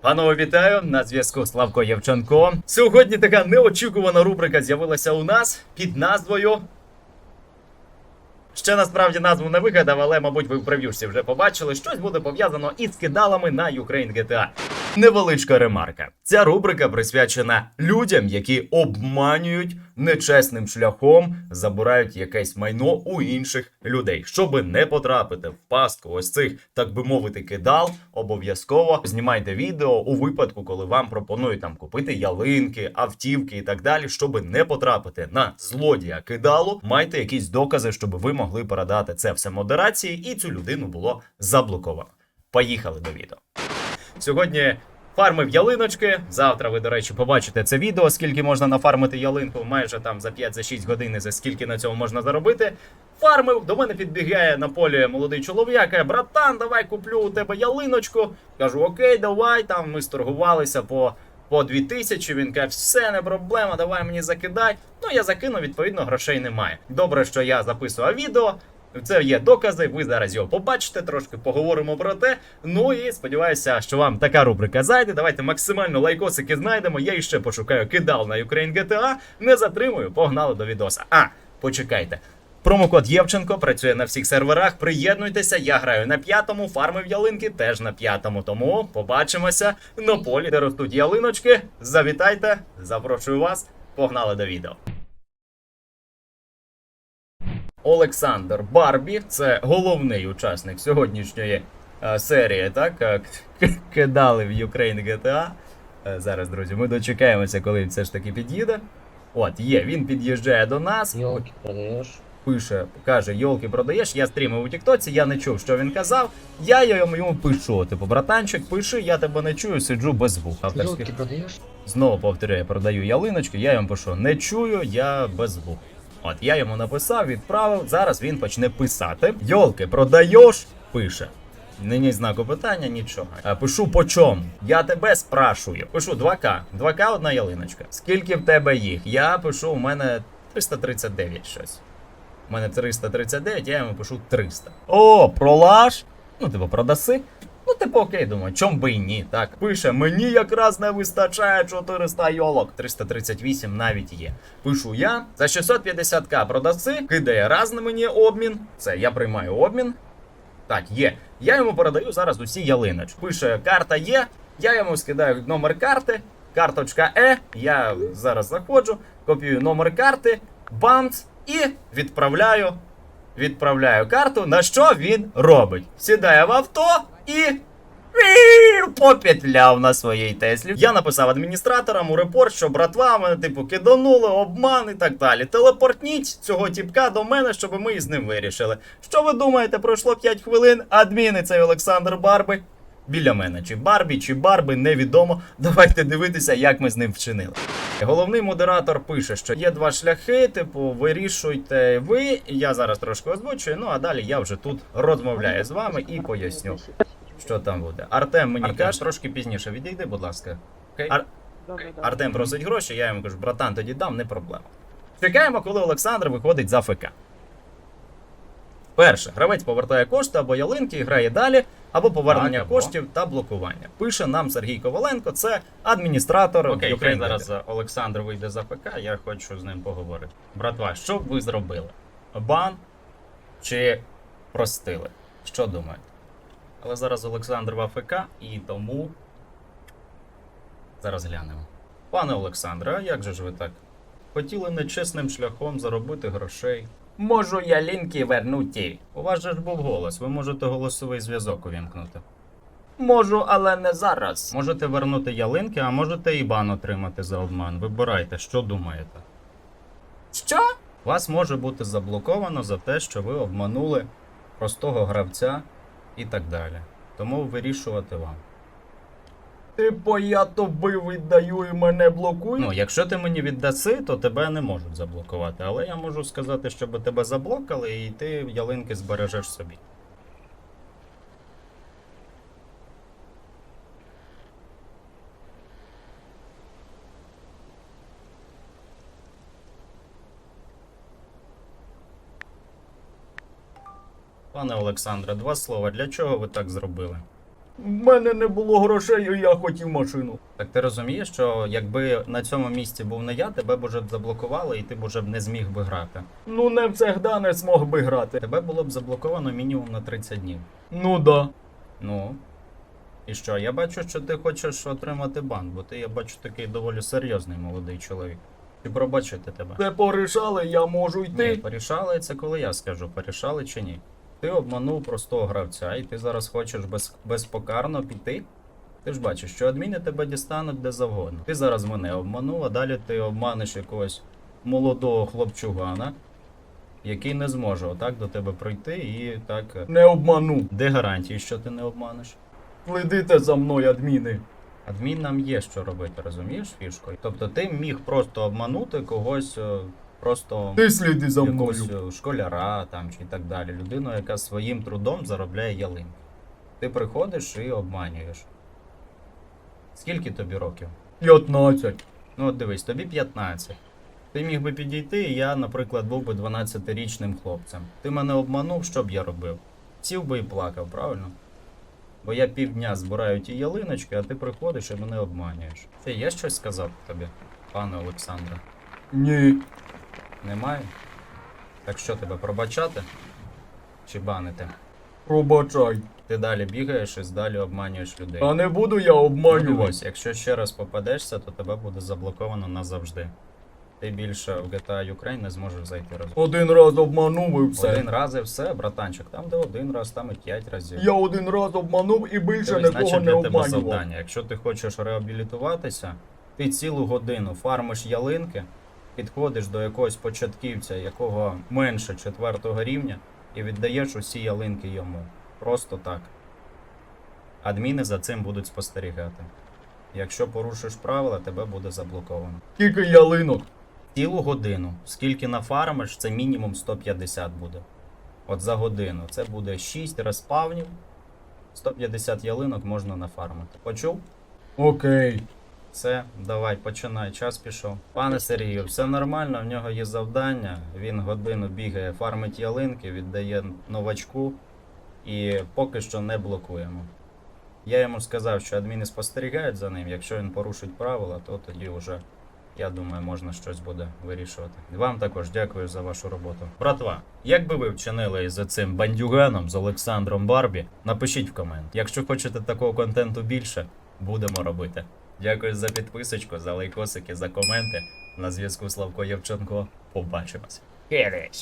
Панове, вітаю! На зв'язку Славко Євченко. Сьогодні така неочікувана рубрика з'явилася у нас під назвою. Ще насправді назву не вигадав, але, мабуть, ви в прев'юшці вже побачили. Щось буде пов'язано із кидалами на Ukraine GTA. Невеличка ремарка. Ця рубрика присвячена людям, які обманюють нечесним шляхом, забирають якесь майно у інших людей. Щоби не потрапити в пастку ось цих, так би мовити, кидал, обов'язково знімайте відео у випадку, коли вам пропонують там купити ялинки, автівки і так далі. Щоби не потрапити на злодія кидалу, майте якісь докази, щоб ви могли передати це все модерації, і цю людину було заблоковано. Поїхали до відео. Сьогодні фармив ялиночки. Завтра ви, до речі, побачите це відео, скільки можна нафармити ялинку, майже там за 5-6 годин, за скільки на цьому можна заробити. Фармив, до мене підбігає на полі молодий чоловік, каже, братан, давай куплю у тебе ялиночку. Кажу, окей, давай. Там ми сторгувалися по. По 2000, він каже, все не проблема, давай мені закидай. Ну я закину, відповідно, грошей немає. Добре, що я записував відео. Це є докази. Ви зараз його побачите, трошки поговоримо про те. Ну і сподіваюся, що вам така рубрика зайде. Давайте максимально лайкосики знайдемо. Я іще пошукаю кидал на Ukraine GTA. Не затримую, погнали до відоса. А, почекайте. Промокод Євченко працює на всіх серверах. Приєднуйтеся, я граю на п'ятому, фармив ялинки теж на п'ятому. Тому побачимося на полі, де ростуть ялиночки. Завітайте, запрошую вас. Погнали до відео. Олександр Барбі, це головний учасник сьогоднішньої е, серії, так? е, Кидали в Ukraine GTA. Е, зараз, друзі, ми дочекаємося, коли він все ж таки під'їде. От, є, він під'їжджає до нас, Елки продаешь? пише, каже, йолки продаєш, я стрімив у Тіктоці, я не чув, що він казав. Я йому йому пишу. Типу, братанчик, пиши, я тебе не чую, сиджу без звуку. Авторський. Елки продаешь? Знову повторюю, я продаю ялиночки, я йому пишу, не чую, я без звуку. От я йому написав, відправив. Зараз він почне писати. Йолки, продаєш? Пише. Нині знаку питання, нічого. А, пишу по чому? Я тебе спрашую. Пишу 2К. 2К одна ялиночка. Скільки в тебе їх? Я пишу, у мене 339 щось. У мене 339, я йому пишу 300. О, пролаш? Ну, типу, продаси. Окей, думаю, чом би і ні. Так, пише, мені якраз не вистачає 400 йолок. 338 навіть є. Пишу я. За 650к продаси, кидає раз на мені обмін. Це я приймаю обмін. Так, є. Я йому передаю зараз усі ялиночки. Пише, карта є. Я йому скидаю номер карти. Карточка Е. Я зараз заходжу, копію номер карти, бамц і відправляю. Відправляю карту, на що він робить? Сідає в авто і. Попетляв на своїй Теслі. Я написав адміністраторам у репорт, що братва мене, типу, киданули, обман і так далі. Телепортніть цього тіпка до мене, щоб ми із ним вирішили. Що ви думаєте, пройшло 5 хвилин, адміни цей Олександр Барби. Біля мене, чи Барбі, чи Барби, невідомо. Давайте дивитися, як ми з ним вчинили. Головний модератор пише, що є два шляхи, типу, вирішуйте ви. Я зараз трошки озвучую, ну а далі я вже тут розмовляю з вами і поясню, що там буде. Артем мені каже, трошки пізніше відійди, будь ласка. Окей? Ар- Артем просить гроші, я йому кажу, братан, тоді дам, не проблема. Чекаємо, коли Олександр виходить за ФК. Перше, гравець повертає кошти або ялинки і грає далі, або повернення Так, або. коштів та блокування. Пише нам Сергій Коваленко, це адміністратор. Окей, хай зараз Олександр вийде за ПК, я хочу з ним поговорити. Братва, що б ви зробили? Бан чи простили? Що думаєте? Але зараз Олександр в АФК і тому. Зараз глянемо. Пане Олександре, а як же ж ви так? Хотіли нечесним шляхом заробити грошей. Можу я лінки вернути. У вас же ж був голос, ви можете голосовий зв'язок увімкнути. Можу, але не зараз. Можете вернути ялинки, а можете і бан отримати за обман. Вибирайте, що думаєте. Що? Вас може бути заблоковано за те, що ви обманули простого гравця і так далі. Тому вирішувати вам. Типу я тобі віддаю і мене блокують? Ну, якщо ти мені віддаси, то тебе не можуть заблокувати. Але я можу сказати, щоб тебе заблокали, і ти ялинки збережеш собі. Пане Олександре, два слова. Для чого ви так зробили? В мене не було грошей, і я хотів машину. Так ти розумієш, що якби на цьому місці був не я, тебе б уже б заблокували і ти б уже б не зміг би грати. Ну не всегда не змог би грати. Тебе було б заблоковано мінімум на 30 днів. Ну да. Ну. І що? Я бачу, що ти хочеш отримати бан, бо ти, я бачу, такий доволі серйозний молодий чоловік. Чи пробачити тебе? Це порішали, я можу Ні, йти. порішали це коли я скажу, порішали чи ні. Ти обманув простого гравця, і ти зараз хочеш без, безпокарно піти. Ти ж бачиш, що адміни тебе дістануть де завгодно. Ти зараз мене обманув, а далі ти обманеш якогось молодого хлопчугана, який не зможе отак до тебе прийти і так. е, Не обману. Де гарантії, що ти не обманеш? Слідите за мною, адміни. Адмін нам є що робити, розумієш фішкою? Тобто ти міг просто обманути когось, е, просто Ти сліди за якогось мною. е, школяра там чи і так далі. Людину, яка своїм трудом заробляє ялинки. Ти приходиш і обманюєш. Скільки тобі років? 15. Ну от дивись, тобі 15. Ти міг би підійти, і я, наприклад, був би 12-річним хлопцем. Ти мене обманув, що б я робив? Сів би і плакав, правильно? Бо я півдня збираю ті ялиночки, а ти приходиш і мене обманюєш. Ти є щось сказати тобі, пане Олександре? Ні. Немає? Так що тебе пробачати? Чи банити? Пробачай. Ти далі бігаєш і далі обманюєш людей. А не буду я обманювати. дивись, якщо ще раз попадешся, то тебе буде заблоковано назавжди. Ти більше в GTA Ukraine не зможеш зайти разом. Один раз обманув і все. Один раз і все, братанчик. Там де один раз, там і п'ять разів. Я один раз обманув і більше Дивись, нікого значить, не для тебе обманював. завдання. Якщо ти хочеш реабілітуватися, ти цілу годину фармиш ялинки, підходиш до якогось початківця, якого менше четвертого рівня, і віддаєш усі ялинки йому. Просто так. Адміни за цим будуть спостерігати. Якщо порушиш правила, тебе буде заблоковано. Тільки ялинок. Цілу годину. Скільки нафармиш, це мінімум 150 буде. От за годину. Це буде 6 респавнів. 150 ялинок можна нафармити. Почув? Окей. Все, давай, починай, час пішов. Пане Сергію, все нормально, в нього є завдання. Він годину бігає, фармить ялинки, віддає новачку і поки що не блокуємо. Я йому сказав, що адміни спостерігають за ним. Якщо він порушить правила, то тоді вже, я думаю, можна щось буде вирішувати. Вам також дякую за вашу роботу. Братва, як би ви вчинили із цим бандюганом з Олександром Барбі, напишіть в комент. Якщо хочете такого контенту більше, будемо робити. Дякую за підписочку, за лайкосики, за коменти. На зв'язку Славко Євченко. Побачимось. Кириш!